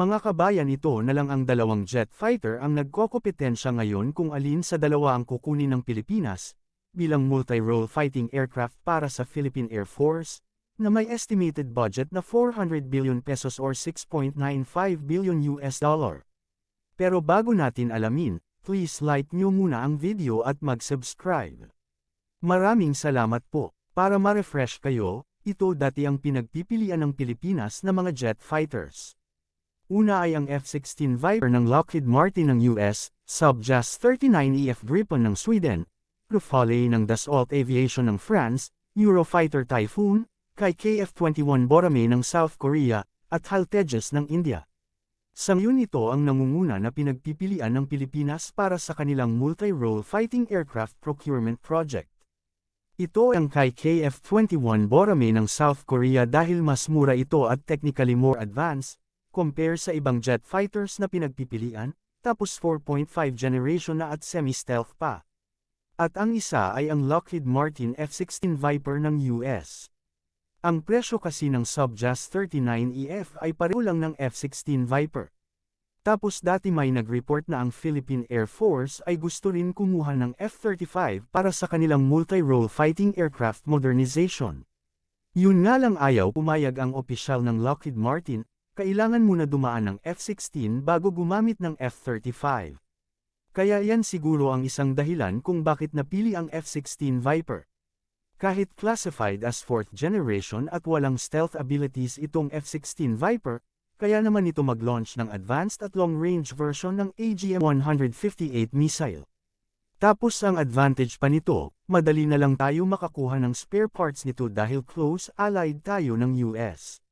Mga kabayan ito na lang ang dalawang jet fighter ang nagkokompetensya ngayon kung alin sa dalawa ang kukunin ng Pilipinas, bilang multi-role fighting aircraft para sa Philippine Air Force, na may estimated budget na 400 billion pesos or 6.95 billion US dollar. Pero bago natin alamin, please like nyo muna ang video at mag-subscribe. Maraming salamat po. Para ma-refresh kayo, ito dati ang pinagpipilian ng Pilipinas na mga jet fighters. Una ay ang F-16 Viper ng Lockheed Martin ng US, Sub-JAS 39EF Gripen ng Sweden, Rafale ng Dassault Aviation ng France, Eurofighter Typhoon, kay KF-21 Borame ng South Korea, at HAL Tejas ng India. Sangyun ito ang nangunguna na pinagpipilian ng Pilipinas para sa kanilang multi-role fighting aircraft procurement project. Ito ang kay KF-21 Borame ng South Korea dahil mas mura ito at technically more advanced, compare sa ibang jet fighters na pinagpipilian, tapos 4.5 generation na at semi-stealth pa. At ang isa ay ang Lockheed Martin F-16 Viper ng US. Ang presyo kasi ng Subjas 39EF ay pareho lang ng F-16 Viper. Tapos dati may nag-report na ang Philippine Air Force ay gusto rin kumuha ng F-35 para sa kanilang multi-role fighting aircraft modernization. Yun nga lang ayaw pumayag ang opisyal ng Lockheed Martin, kailangan muna dumaan ng F-16 bago gumamit ng F-35. Kaya yan siguro ang isang dahilan kung bakit napili ang F-16 Viper. Kahit classified as 4th generation at walang stealth abilities itong F-16 Viper, kaya naman ito mag-launch ng advanced at long-range version ng AGM-158 missile. Tapos ang advantage pa nito, madali na lang tayo makakuha ng spare parts nito dahil close allied tayo ng US.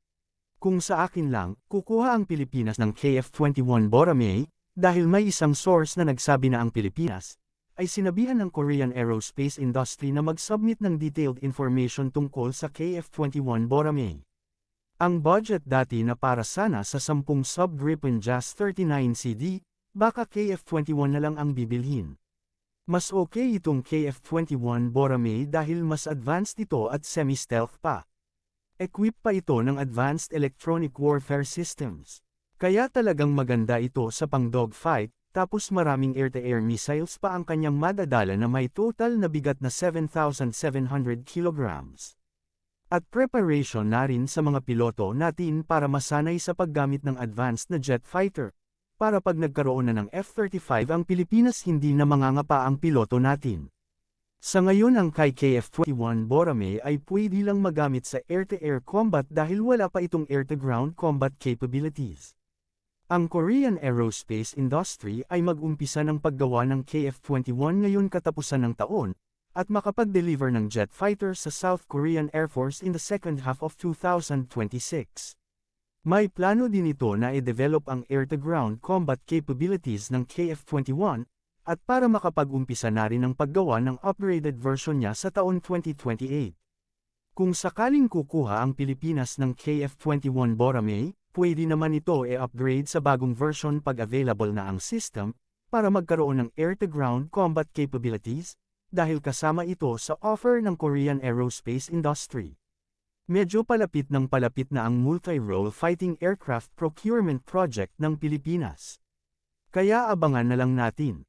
Kung sa akin lang, kukuha ang Pilipinas ng KF-21 Borame, dahil may isang source na nagsabi na ang Pilipinas, ay sinabihan ng Korean Aerospace Industry na mag-submit ng detailed information tungkol sa KF-21 Borame. Ang budget dati na para sana sa 10 sub-Gripen JAS 39CD, baka KF-21 na lang ang bibilhin. Mas okay itong KF-21 Borame dahil mas advanced ito at semi-stealth pa. Equip pa ito ng advanced electronic warfare systems. Kaya talagang maganda ito sa pang-dogfight, tapos maraming air-to-air missiles pa ang kanyang madadala na may total na bigat na 7,700 kilograms. At preparation na rin sa mga piloto natin para masanay sa paggamit ng advanced na jet fighter. Para pag nagkaroon na ng F-35 ang Pilipinas hindi na mangangapa ang piloto natin. Sa ngayon ang kay KF-21 Borame ay pwede lang magamit sa air-to-air combat dahil wala pa itong air-to-ground combat capabilities. Ang Korean aerospace industry ay mag-umpisa ng paggawa ng KF-21 ngayon katapusan ng taon, at makapag-deliver ng jet fighter sa South Korean Air Force in the second half of 2026. May plano din ito na i-develop ang air-to-ground combat capabilities ng KF-21, at para makapag-umpisa na rin ang paggawa ng upgraded version niya sa taon 2028. Kung sakaling kukuha ang Pilipinas ng KF-21 Borame, pwede naman ito e-upgrade sa bagong version pag available na ang system, para magkaroon ng air-to-ground combat capabilities, dahil kasama ito sa offer ng Korean aerospace industry. Medyo palapit ng palapit na ang multi-role fighting aircraft procurement project ng Pilipinas. Kaya abangan na lang natin.